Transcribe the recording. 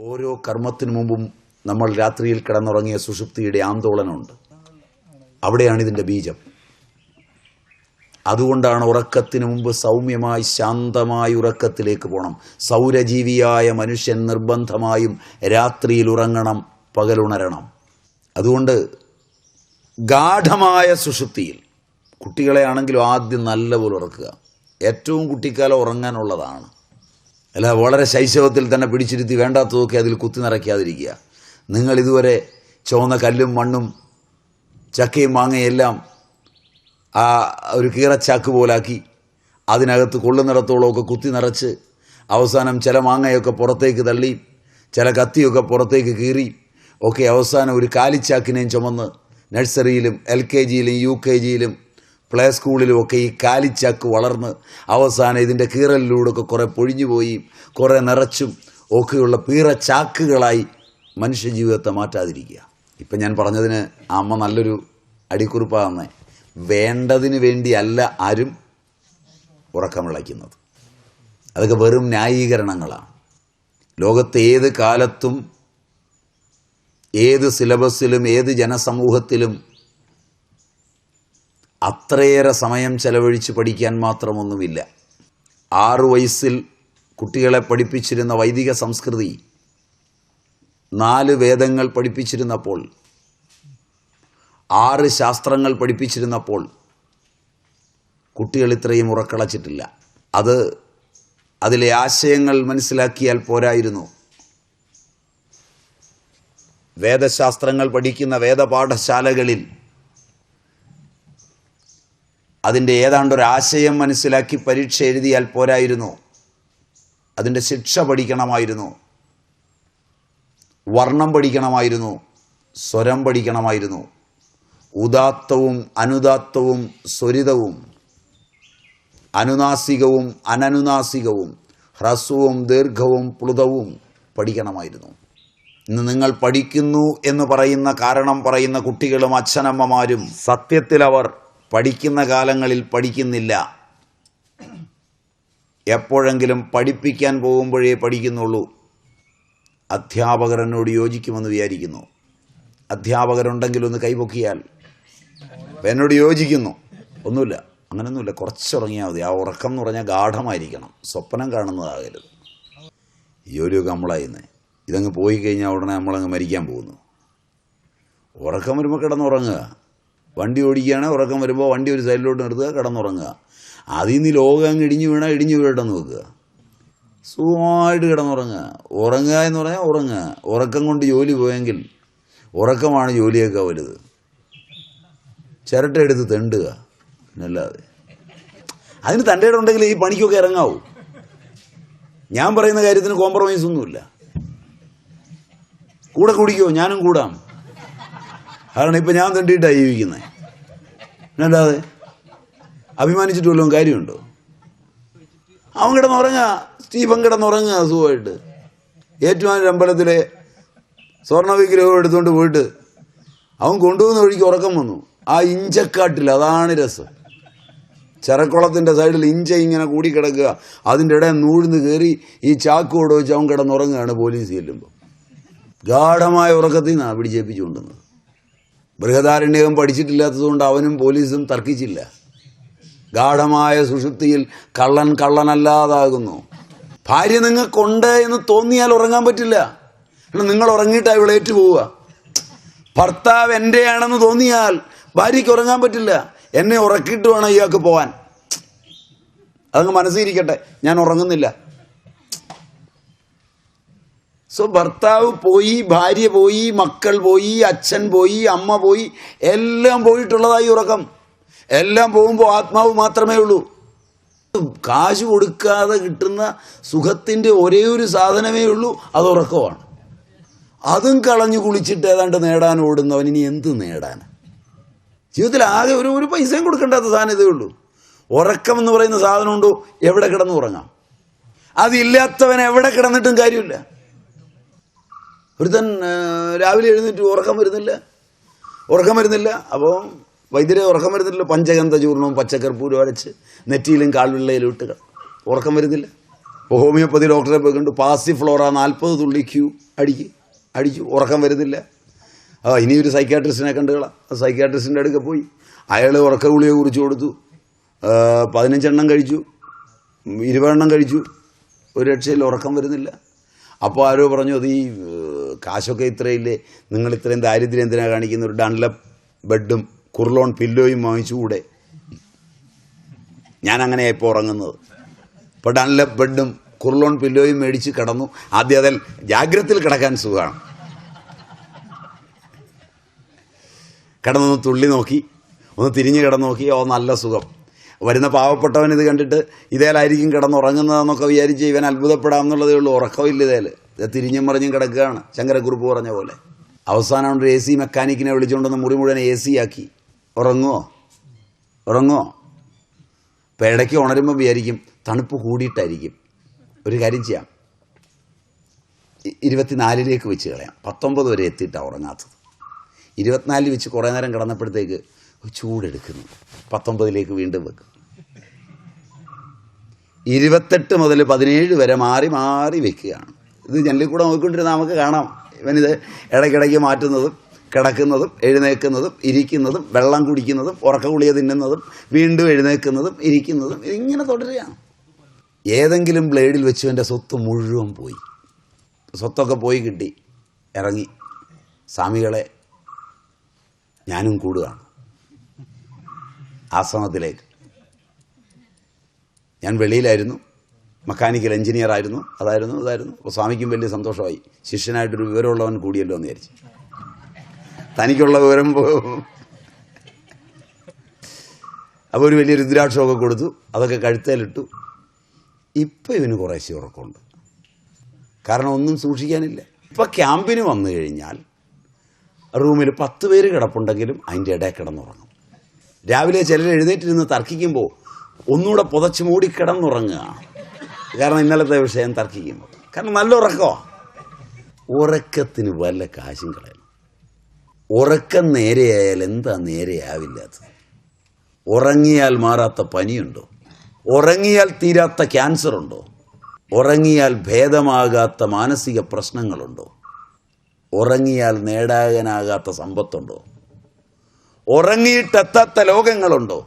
ഓരോ കർമ്മത്തിനു മുമ്പും നമ്മൾ രാത്രിയിൽ കിടന്നുറങ്ങിയ സുഷുപ്തിയുടെ ആന്തോളനമുണ്ട് അവിടെയാണ് ഇതിന്റെ ബീജം. അതുകൊണ്ടാണ് ഉറക്കത്തിന് മുമ്പ് സൗമ്യമായി ശാന്തമായി ഉറക്കത്തിലേക്ക് പോകണം സൗരജീവിയായ മനുഷ്യൻ നിർബന്ധമായും രാത്രിയിൽ ഉറങ്ങണം പകലുണരണം. അതുകൊണ്ട് ഗാഠമായ സുഷുപ്തിയിൽ കുട്ടികളെ ആണെങ്കിലും ആദ്യം നല്ലപോലെ ഉറക്കുക. ഏറ്റവും കുട്ടിക്കാലം ഉറങ്ങാനുള്ളതാണ്. അല്ല വളരെ ശൈശവത്തിൽ തന്നെ പിടിച്ചിരുത്തി വേണ്ടാത്തതൊക്കെ അതിൽ കുത്തി നിറയ്ക്കാതിരിക്കുക. നിങ്ങൾ ഇതുവരെ ചുവന്ന കല്ലും മണ്ണും ചക്കയും മാങ്ങയെല്ലാം ആ ഒരു കീറച്ചാക്ക് പോലാക്കി അതിനകത്ത് കൊള്ളുന്നിടത്തോളമൊക്കെ കുത്തി നിറച്ച് അവസാനം ചില മാങ്ങയൊക്കെ പുറത്തേക്ക് തള്ളി ചില കത്തിയൊക്കെ പുറത്തേക്ക് കീറി ഒക്കെ അവസാനം ഒരു കാലിച്ചാക്കിനെയും ചുമന്ന് നഴ്സറിയിലും എൽ കെ ജിയിലും യു കെ ജിയിലും പ്ലേ സ്കൂളിലുമൊക്കെ ഈ കാലിച്ചാക്ക് വളർന്ന് അവസാനം ഇതിന്റെ കീറലിലൂടെയൊക്കെ കുറേ പൊഴിഞ്ഞുപോയി കുറേ നിറച്ചും ഒക്കെയുള്ള പീറച്ചാക്കുകളായി മനുഷ്യജീവിതത്തെ മാറ്റാതിരിക്കുക. ഇപ്പം ഞാൻ പറഞ്ഞതിന് അമ്മ നല്ലൊരു അടിക്കുറിപ്പാകുന്നേ വേണ്ടതിന് വേണ്ടിയല്ല ആരും ഉറക്കം വിളയ്ക്കുന്നത്. അതൊക്കെ വെറും ന്യായീകരണങ്ങളാണ്. ലോകത്ത് ഏത് കാലത്തും ഏത് സിലബസിലും ഏത് ജനസമൂഹത്തിലും അത്രയേറെ സമയം ചെലവഴിച്ച് പഠിക്കാൻ മാത്രമൊന്നുമില്ല. ആറു വയസ്സിൽ കുട്ടികളെ പഠിപ്പിച്ചിരുന്ന വൈദിക സംസ്കൃതി നാല് വേദങ്ങൾ പഠിപ്പിച്ചിരുന്നപ്പോൾ ആറ് ശാസ്ത്രങ്ങൾ പഠിപ്പിച്ചിരുന്നപ്പോൾ കുട്ടികൾ ഇത്രയും ഉറക്കളച്ചിട്ടില്ല. അത് അതിലെ ആശയങ്ങൾ മനസ്സിലാക്കിയാൽ പോരായിരുന്നു. വേദശാസ്ത്രങ്ങൾ പഠിക്കുന്ന വേദപാഠശാലകളിൽ അതിന്റെ ഏതാണ്ടൊരാശയം മനസ്സിലാക്കി പരീക്ഷ എഴുതിയാൽ പോരായിരുന്നു. അതിന്റെ ശിക്ഷ പഠിക്കണമായിരുന്നു. വർണം പഠിക്കണമായിരുന്നു. സ്വരം പഠിക്കണമായിരുന്നു. ഉദാത്തവും അനുദാത്തവും സ്വരിതവും അനുനാസികവും അനനുനാസികവും ഹ്രസ്വവും ദീർഘവും പ്ലുതവും പഠിക്കണമായിരുന്നു. ഇന്ന് നിങ്ങൾ പഠിക്കുന്നു എന്ന് പറയുന്ന കാരണം പറയുന്ന കുട്ടികളും അച്ഛനമ്മമാരും സത്യത്തിൽ അവർ പഠിക്കുന്ന കാലങ്ങളിൽ പഠിക്കുന്നില്ല. എപ്പോഴെങ്കിലും പഠിപ്പിക്കാൻ പോകുമ്പോഴേ പഠിക്കുന്നുള്ളൂ. അധ്യാപകർ എന്നോട് യോജിക്കുമെന്ന് വിചാരിക്കുന്നു. അധ്യാപകരുണ്ടെങ്കിൽ ഒന്ന് കൈപൊക്കിയാൽ എന്നോട് യോജിക്കുന്നു. ഒന്നുമില്ല. അങ്ങനെയൊന്നുമില്ല കുറച്ചുറങ്ങിയാൽ മതി. ആ ഉറക്കം എന്ന് പറഞ്ഞാൽ ഗാഠമായിരിക്കണം. സ്വപ്നം കാണുന്നതാകരുത്. ജോലിയൊക്കെ ഒരു കമ്മളായിന്ന് ഇതങ്ങ് പോയി കഴിഞ്ഞാൽ ഉടനെ നമ്മളങ്ങ് മരിക്കാൻ പോകുന്നു. ഉറക്കം വരുമ്പോൾ കിടന്നുറങ്ങുക. വണ്ടി ഓടിക്കുകയാണെങ്കിൽ ഉറക്കം വരുമ്പോൾ വണ്ടി ഒരു സൈഡിലോട്ട് നിർത്തുക കിടന്നുറങ്ങുക. അതിൽ നിന്ന് ലോകം അങ്ങ് ഇടിഞ്ഞു വീണാൽ ഇടിഞ്ഞു വീഴട്ടെന്ന് വെക്കുക സുഖമായിട്ട് കിടന്നുറങ്ങുക. ഉറങ്ങുക എന്ന് പറഞ്ഞാൽ ഉറങ്ങുക. ഉറക്കം കൊണ്ട് ജോലി പോയെങ്കിൽ ഉറക്കമാണ് ജോലിയൊക്കെ വലുത്. ചിരട്ടെടുത്ത് തെണ്ടുക. എന്നല്ലാതെ അതിന് തന്റെ ഇടം ഉണ്ടെങ്കിൽ ഈ പണിക്കൊക്കെ ഇറങ്ങാവൂ. ഞാൻ പറയുന്ന കാര്യത്തിന് കോംപ്രമൈസ് ഒന്നുമില്ല. കൂടെ കുടിക്കുമോ ഞാനും കൂടാം. കാരണം ഇപ്പം ഞാൻ തെണ്ടിയിട്ടാണ് ജീവിക്കുന്നത് എന്നല്ലാതെ അഭിമാനിച്ചിട്ട് വല്ലതും കാര്യമുണ്ടോ? അവൻ കിടന്നുറങ്ങുക സ്റ്റീഫൻ കിടന്നുറങ്ങുക സുഖമായിട്ട്. ഏറ്റുമാനൂർ അമ്പലത്തിലെ സ്വർണ വിഗ്രഹം എടുത്തുകൊണ്ട് പോയിട്ട് അവൻ കൊണ്ടുപോകുന്ന വഴിക്ക് ഉറക്കം വന്നു. ആ ഇഞ്ചക്കാട്ടിൽ അതാണ് രസം. ചരക്കുളത്തിന്റെ സൈഡിൽ ഇഞ്ച ഇങ്ങനെ കൂടി കിടക്കുക അതിന്റെ ഇടയിൽ നൂഴ്ന്ന് കയറി ഈ ചാക്കോട് വെച്ച് അവൻ കിടന്നുറങ്ങുകയാണ് പോലീസ് ചെല്ലുമ്പോൾ ഗാഠമായ ഉറക്കത്തിൽ നിന്നാണ് പിടിച്ചേപ്പിച്ചു കൊണ്ടുവന്നത് ബൃഹദാരണ്യകം പഠിച്ചിട്ടില്ലാത്തതുകൊണ്ട് അവനും പോലീസും തർക്കിച്ചില്ല. ഗാഠമായ സുഷുപ്തിയിൽ കള്ളൻ കള്ളനല്ലാതാകുന്നു. ഭാര്യ നിങ്ങൾക്കുണ്ട് എന്ന് തോന്നിയാൽ ഉറങ്ങാൻ പറ്റില്ല. നിങ്ങൾ ഉറങ്ങിയിട്ട് ഇവിടെ ഏറ്റു പോവുക ഭർത്താവ് എന്റെയാണെന്ന് തോന്നിയാൽ ഭാര്യയ്ക്ക് ഉറങ്ങാൻ പറ്റില്ല. എന്നെ ഉറക്കിയിട്ട് വേണം ഇയാൾക്ക് പോവാൻ. അതങ്ങ് മനസ്സിരിക്കട്ടെ ഞാൻ ഉറങ്ങുന്നില്ല. സോ ഭർത്താവ് പോയി ഭാര്യ പോയി മക്കൾ പോയി അച്ഛൻ പോയി അമ്മ പോയി എല്ലാം പോയിട്ടുള്ളതായി ഉറക്കം. എല്ലാം പോകുമ്പോൾ ആത്മാവ് മാത്രമേ ഉള്ളൂ. കാശ് കൊടുക്കാതെ കിട്ടുന്ന സുഖത്തിന്റെ ഒരേ ഒരു സാധനമേ ഉള്ളൂ അത് ഉറക്കമാണ്. അതും കളഞ്ഞു കുളിച്ചിട്ട് ഏതാണ്ട് നേടാൻ ഓടുന്നവൻ ഇനി എന്ത് നേടാൻ ജീവിതത്തിൽ ആകെ ഒരു ഒരു പൈസയും കൊടുക്കേണ്ടാത്ത സാധനം ഇതേ ഉള്ളൂ. ഉറക്കം എന്ന് പറയുന്ന സാധനമുണ്ടോ എവിടെ കിടന്ന് ഉറങ്ങാം? അതില്ലാത്തവൻ എവിടെ കിടന്നിട്ടും കാര്യമില്ല. ഒരുത്തൻ രാവിലെ എഴുന്നേറ്റ് ഉറക്കം വരുന്നില്ല. ഉറക്കം വരുന്നില്ല. അപ്പോൾ വൈദ്യരെ ഉറക്കം വരുന്നില്ല. പഞ്ചഗന്ധ ചൂർണവും പച്ചക്കർപ്പൂരും അരച്ച് നെറ്റിയിലും കാൽവെള്ളയിലും ഇട്ട് ഉറക്കം വരുന്നില്ല. അപ്പോൾ ഹോമിയോപ്പതി ഡോക്ടറെ പോയി കണ്ടു. പാസിഫ്ലോറ നാൽപ്പത് തുള്ളി ക്യൂ അടിക്ക്. അടിച്ചു ഉറക്കം വരുന്നില്ല. ആ ഇനി ഒരു സൈക്കാട്രിസ്റ്റിനെ കണ്ടുകളാം സൈക്കാട്രിസ്റ്റിന്റെ അടുക്ക പോയി. അയാൾ ഉറക്ക ഗുളിയെ കുറിച്ച് കൊടുത്തു. പതിനഞ്ചെണ്ണം കഴിച്ചു. ഇരുപതെണ്ണം കഴിച്ചു. ഒരു രക്ഷയിൽ ഉറക്കം വരുന്നില്ല. അപ്പോൾ ആരോ പറഞ്ഞു അത് ഈ കാശൊക്കെ ഇത്രയില്ലേ? നിങ്ങൾ ഇത്രയും ദാരിദ്ര്യം എന്തിനാണ് കാണിക്കുന്ന ഒരു ഡൺലപ്പ് ബെഡും കുർലോൺ പില്ലോയും വാങ്ങിച്ചുകൂടെ? ഞാൻ അങ്ങനെയാണ് ഇപ്പോൾ ഉറങ്ങുന്നത്. ഇപ്പോൾ ഡൺലപ്പ് ബെഡും കുർലോൺ പില്ലോയും മേടിച്ച് കിടന്നു. ആദ്യം അതിൽ ജാഗ്രതയിൽ കിടക്കാൻ സുഖമാണ്. കിടന്നൊന്ന് തുള്ളി നോക്കി. ഒന്ന് തിരിഞ്ഞ് കിടന്ന് നോക്കി. ഓ നല്ല സുഖം. വരുന്ന പാവപ്പെട്ടവൻ ഇത് കണ്ടിട്ട് ഇതേലായിരിക്കും കിടന്നുറങ്ങുന്നതെന്നൊക്കെ വിചാരിച്ച് ഇവൻ അത്ഭുതപ്പെടാം എന്നുള്ളതേ ഉള്ളൂ. ഉറക്കമില്ല ഇതേൽ ഇത് തിരിഞ്ഞും മറിഞ്ഞും കിടക്കുകയാണ്. ശങ്കരക്കുറിപ്പ് പറഞ്ഞ പോലെ. അവസാനം ഒരു എ സി മെക്കാനിക്കിനെ വിളിച്ചുകൊണ്ടൊന്ന് മുറി മുഴുവൻ എ സി ആക്കി. ഉറങ്ങുമോ ഉറങ്ങുമോ ഇപ്പം ഇടയ്ക്ക് ഉണരുമ്പോൾ വിചാരിക്കും തണുപ്പ് കൂടിയിട്ടായിരിക്കും. ഒരു കാര്യം ചെയ്യാം. ഇരുപത്തിനാലിലേക്ക് വെച്ച് കളയാം. പത്തൊമ്പത് വരെ എത്തിയിട്ടാണ് ഉറങ്ങാത്തത്. ഇരുപത്തിനാലിൽ വെച്ച് കുറേ നേരം കിടന്നപ്പോഴത്തേക്ക് ചൂടെടുക്കുന്നു. പത്തൊമ്പതിലേക്ക് വീണ്ടും വെക്കും. ഇരുപത്തെട്ട് മുതൽ പതിനേഴ് വരെ മാറി മാറി വെക്കുകയാണ്. ഇത് ജനലിൽ കൂടെ നോക്കിക്കൊണ്ടിരുന്ന നമുക്ക് കാണാം. ഇവനിത് ഇടയ്ക്കിടയ്ക്ക് മാറ്റുന്നതും കിടക്കുന്നതും എഴുന്നേൽക്കുന്നതും ഇരിക്കുന്നതും വെള്ളം കുടിക്കുന്നതും ഉറക്ക ഗുളിക തിന്നുന്നതും വീണ്ടും എഴുന്നേൽക്കുന്നതും ഇരിക്കുന്നതും ഇതിങ്ങനെ തുടരുകയാണ്. ഏതെങ്കിലും ബ്ലേഡിൽ വെച്ച് എന്റെ സ്വത്ത് മുഴുവൻ പോയി. സ്വത്തൊക്കെ പോയി കിട്ടി. ഇറങ്ങി. സ്വാമികളെ ഞാനും കൂടുകയാണ്. ആശ്രമത്തിലേക്ക്. ഞാൻ വെളിയിലായിരുന്നു. മെക്കാനിക്കൽ എഞ്ചിനീയർ ആയിരുന്നു. അതായിരുന്നു അതായിരുന്നു അപ്പോൾ സ്വാമിക്കും വലിയ സന്തോഷമായി. ശിഷ്യനായിട്ടൊരു വിവരമുള്ളവൻ കൂടിയല്ലോ എന്ന് വിചാരിച്ചു. തനിക്കുള്ള വിവരം അപ്പോൾ ഒരു വലിയ രുദ്രാക്ഷമൊക്കെ കൊടുത്തു. അതൊക്കെ കഴുത്തേലിട്ടു. ഇപ്പം ഇവന് കുറേശ്ശെ ഉറക്കമുണ്ട്. കാരണം ഒന്നും സൂക്ഷിക്കാനില്ല. ഇപ്പം ക്യാമ്പിന് വന്നു കഴിഞ്ഞാൽ റൂമിൽ പത്ത് പേര് കിടപ്പുണ്ടെങ്കിലും അതിന്റെ ഇടയിൽ കിടന്നുറങ്ങും. രാവിലെ ചിലർ എഴുന്നേറ്റിരുന്ന് തർക്കിക്കുമ്പോൾ ഒന്നുകൂടെ പുതച്ച് മൂടി കിടന്നുറങ്ങുക. കാരണം ഇന്നലത്തെ വിഷയം തർക്കിക്കുമ്പോൾ കാരണം നല്ല ഉറക്കമാണ് ഉറക്കത്തിന് വല്ല കാശും കളയണം. ഉറക്കം നേരെയായാൽ എന്താ നേരെയാവില്ലാത്തത്? ഉറങ്ങിയാൽ മാറാത്ത പനിയുണ്ടോ? ഉറങ്ങിയാൽ തീരാത്ത ക്യാൻസർ ഉണ്ടോ ഉറങ്ങിയാൽ ഭേദമാകാത്ത മാനസിക പ്രശ്നങ്ങളുണ്ടോ? ഉറങ്ങിയാൽ നേടാനാകാത്ത സമ്പത്തുണ്ടോ? ഉറങ്ങിയിട്ടെത്താത്ത ലോകങ്ങളുണ്ടോ?